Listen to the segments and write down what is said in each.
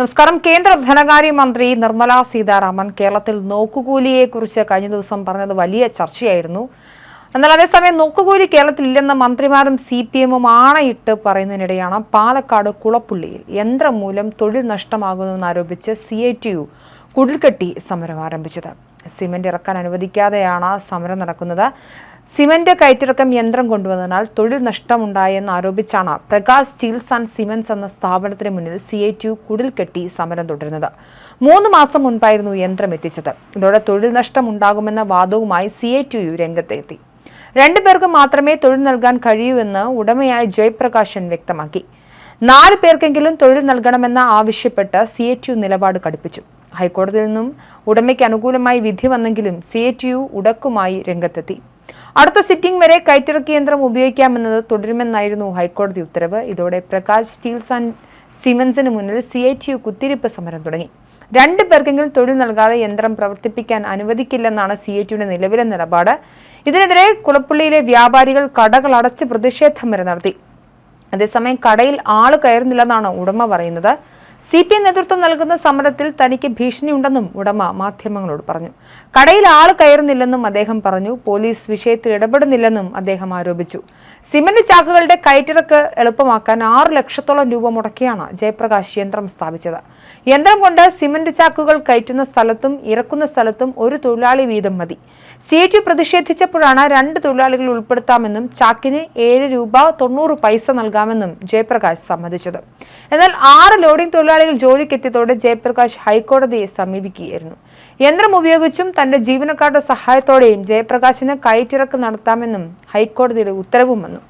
നമസ്കാരം. കേന്ദ്ര ധനകാര്യമന്ത്രി നിർമ്മല സീതാരാമൻ കേരളത്തിൽ നോക്കുകൂലിയെക്കുറിച്ച് കഴിഞ്ഞ ദിവസം പറഞ്ഞത് വലിയ ചർച്ചയായിരുന്നു. എന്നാൽ അതേസമയം നോക്കുകൂലി കേരളത്തിൽ ഇല്ലെന്ന മന്ത്രിമാരും സി പി എമ്മും ആണയിട്ട് പറയുന്നതിനിടെയാണ് പാലക്കാട് കുളപ്പുള്ളിയിൽ യന്ത്രം മൂലം തൊഴിൽ നഷ്ടമാകുന്നുവെന്നാരോപിച്ച് സി ഐ ടി യു കുടിൽക്കെട്ടി സമരം ആരംഭിച്ചത്. സിമെന്റ് ഇറക്കാൻ അനുവദിക്കാതെയാണ് സമരം നടക്കുന്നത്. സിമന്റ് കയറ്റിറക്കം യന്ത്രം കൊണ്ടുവന്നതിനാൽ തൊഴിൽ നഷ്ടമുണ്ടായെന്ന് ആരോപിച്ചാണ് പ്രകാശ് സ്റ്റീൽസ് ആൻഡ് സിമന്റ്സ് എന്ന സ്ഥാപനത്തിന് മുന്നിൽ സി ഐ ടി കുടിൽ കെട്ടി സമരം തുടരുന്നത്. മൂന്ന് മാസം മുൻപായിരുന്നു യന്ത്രം എത്തിച്ചത്. ഇതോടെ തൊഴിൽ നഷ്ടമുണ്ടാകുമെന്ന വാദവുമായി സി ഐ ടി യു രംഗത്തെത്തി. രണ്ടുപേർക്ക് മാത്രമേ തൊഴിൽ നൽകാൻ കഴിയൂവെന്ന് ഉടമയായ ജയപ്രകാശൻ വ്യക്തമാക്കി. നാല് പേർക്കെങ്കിലും തൊഴിൽ നൽകണമെന്ന് ആവശ്യപ്പെട്ട് സി എ ടി യു നിലപാട് കടുപ്പിച്ചു. ഹൈക്കോടതിയിൽ നിന്നും ഉടമയ്ക്ക് അനുകൂലമായി വിധി വന്നെങ്കിലും സി എ ടി യു ഉടക്കുമായി രംഗത്തെത്തി. അടുത്ത സിറ്റിംഗ് വരെ കയറ്റിറക്കി യന്ത്രം ഉപയോഗിക്കാമെന്നത് തുടരുമെന്നായിരുന്നു ഹൈക്കോടതി ഉത്തരവ്. ഇതോടെ പ്രകാശ് സ്റ്റീൽസ് ആൻഡ് സിമൻസിന് മുന്നിൽ സി ഐ ടി യു കുത്തിരിപ്പ് സമരം തുടങ്ങി. രണ്ട് പേർക്കെങ്കിലും തൊഴിൽ നൽകാതെ യന്ത്രം പ്രവർത്തിപ്പിക്കാൻ അനുവദിക്കില്ലെന്നാണ് സി ഐ ടിയുടെ നിലവിലെ നിലപാട്. ഇതിനെതിരെ കുളപ്പള്ളിയിലെ വ്യാപാരികൾ കടകൾ അടച്ച് പ്രതിഷേധം വരെ നടത്തി. അതേസമയം കടയിൽ ആൾ കയറുന്നില്ലെന്നാണ് ഉടമ പറയുന്നത്. സി പി എം നേതൃത്വം നൽകുന്ന സമരത്തിൽ തനിക്ക് ഭീഷണിയുണ്ടെന്നും ഉടമ മാധ്യമങ്ങളോട് പറഞ്ഞു. കടയിൽ ആൾ കയറുന്നില്ലെന്നും അദ്ദേഹം പറഞ്ഞു. പോലീസ് വിഷയത്തിൽ ഇടപെടുന്നില്ലെന്നും അദ്ദേഹം ആരോപിച്ചു. സിമന്റ് ചാക്കുകളുടെ കയറ്റിറക്ക് എളുപ്പമാക്കാൻ ആറ് ലക്ഷത്തോളം രൂപ മുടക്കിയാണ് ജയപ്രകാശ് യന്ത്രം സ്ഥാപിച്ചത്. യന്ത്രം കൊണ്ട് സിമന്റ് ചാക്കുകൾ കയറ്റുന്ന സ്ഥലത്തും ഇറക്കുന്ന സ്ഥലത്തും ഒരു തൊഴിലാളി വീതം മതി. സി ടി പ്രതിഷേധിച്ചപ്പോഴാണ് രണ്ട് തൊഴിലാളികൾ ഉൾപ്പെടുത്താമെന്നും ചാക്കിന് ഏഴ് രൂപ തൊണ്ണൂറ് പൈസ നൽകാമെന്നും ജയപ്രകാശ് സമ്മതിച്ചത്. എന്നാൽ ആറ് ലോഡിംഗ് തൊഴിലാളികൾ ജോലിക്കെത്തിയതോടെ ജയപ്രകാശ് ഹൈക്കോടതിയെ സമീപിക്കുകയായിരുന്നു. യന്ത്രം ഉപയോഗിച്ചും തന്റെ ജീവനക്കാരുടെ സഹായത്തോടെയും ജയപ്രകാശിന് കയറ്റിറക്ക് നടത്താമെന്നും ഹൈക്കോടതിയുടെ ഉത്തരവും വന്നു.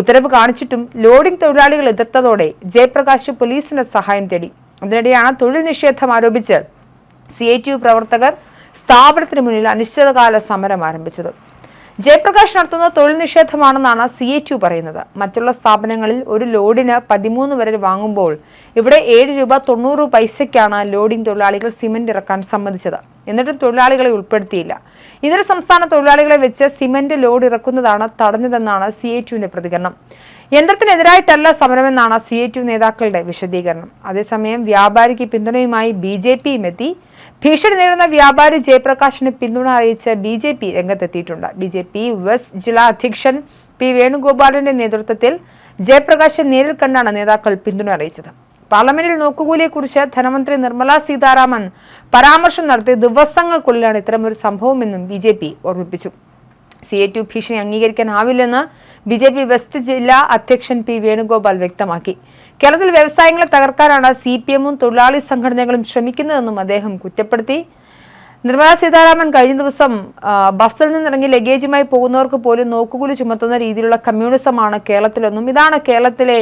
ഉത്തരവ് കാണിച്ചിട്ടും ലോഡിംഗ് തൊഴിലാളികൾ എതിർത്തതോടെ ജയപ്രകാശ് പോലീസിന്റെ സഹായം തേടി. അതിനിടെയാണ് തൊഴിൽ നിഷേധം ആരോപിച്ച് സി പ്രവർത്തകർ സ്ഥാപനത്തിന് മുന്നിൽ അനിശ്ചിതകാല സമരം ആരംഭിച്ചത്. ജയപ്രകാശ് നടത്തുന്ന തൊഴിൽ നിഷേധമാണെന്നാണ് സി എച്ച് യു പറയുന്നത്. മറ്റുള്ള സ്ഥാപനങ്ങളിൽ ഒരു ലോഡിന് പതിമൂന്ന് വരെ വാങ്ങുമ്പോൾ ഇവിടെ ഏഴ് രൂപ തൊണ്ണൂറ് പൈസയ്ക്കാണ് ലോഡിംഗ് തൊഴിലാളികൾ സിമന്റ് ഇറക്കാൻ സമ്മതിച്ചത്. എന്നിട്ടും തൊഴിലാളികളെ ഉൾപ്പെടുത്തിയില്ല. ഇതര സംസ്ഥാന തൊഴിലാളികളെ വെച്ച് സിമന്റ് ലോഡ് ഇറക്കുന്നതാണ് തടഞ്ഞതെന്നാണ് സി എച്ച് യുവിന്റെ പ്രതികരണം. യന്ത്രത്തിനെതിരായിട്ടല്ല സമരമെന്നാണ് സി എച്ച് യു നേതാക്കളുടെ വിശദീകരണം. അതേസമയം വ്യാപാരിക്ക് പിന്തുണയുമായി ബി ജെ പിയും എത്തി. ഭീഷണി നേരിടുന്ന വ്യാപാരി ജയപ്രകാശിന് പിന്തുണ അറിയിച്ച് ബി ജെ പി രംഗത്തെത്തിയിട്ടുണ്ട്. ബി ജെ പി വെസ്റ്റ് ജില്ലാ അധ്യക്ഷൻ പി വേണുഗോപാലിന്റെ നേതൃത്വത്തിൽ ജയപ്രകാശ് നേരിൽ കണ്ടാണ് നേതാക്കൾ പിന്തുണ അറിയിച്ചത്. പാർലമെന്റിൽ നോക്കുകൂലിയെക്കുറിച്ച് ധനമന്ത്രി നിർമ്മല സീതാരാമൻ പരാമർശം നടത്തി ദിവസങ്ങൾക്കുള്ളിലാണ് ഇത്തരമൊരു സംഭവമെന്നും ബി ജെ പി ഓർമ്മിപ്പിച്ചു. സി എ ടു ഭീഷണി അംഗീകരിക്കാനാവില്ലെന്ന് ബി ജെ പി വെസ്റ്റ് ജില്ലാ അധ്യക്ഷൻ പി വേണുഗോപാൽ വ്യക്തമാക്കി. കേരളത്തിൽ വ്യവസായങ്ങളെ തകർക്കാനാണ് സി പി എമ്മും തൊഴിലാളി സംഘടനകളും ശ്രമിക്കുന്നതെന്നും അദ്ദേഹം കുറ്റപ്പെടുത്തി. നിർമ്മല സീതാരാമൻ കഴിഞ്ഞ ദിവസം ബസ്സിൽ നിന്നിറങ്ങി ലഗേജുമായി പോകുന്നവർക്ക് പോലും നോക്കുകൂലി ചുമത്തുന്ന രീതിയിലുള്ള കമ്മ്യൂണിസമാണ് കേരളത്തിലെന്നും ഇതാണ് കേരളത്തിലെ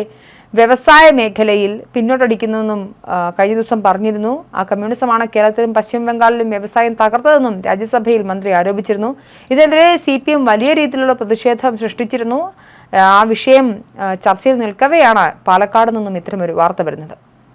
വ്യവസായ മേഖലയിൽ പിന്നോട്ടടിക്കുന്നതെന്നും കഴിഞ്ഞ ദിവസം പറഞ്ഞിരുന്നു. ആ കമ്മ്യൂണിസമാണ് കേരളത്തിലും പശ്ചിമ ബംഗാളിലും വ്യവസായം തകർത്തതെന്നും രാജ്യസഭയിൽ മന്ത്രി ആരോപിച്ചിരുന്നു. ഇതിനെതിരെ സി പി എം വലിയ രീതിയിലുള്ള പ്രതിഷേധം സൃഷ്ടിച്ചിരുന്നു. ആ വിഷയം ചർച്ചയിൽ നിൽക്കവെയാണ് പാലക്കാട് നിന്നും ഇത്തരമൊരു വാർത്ത വരുന്നത്.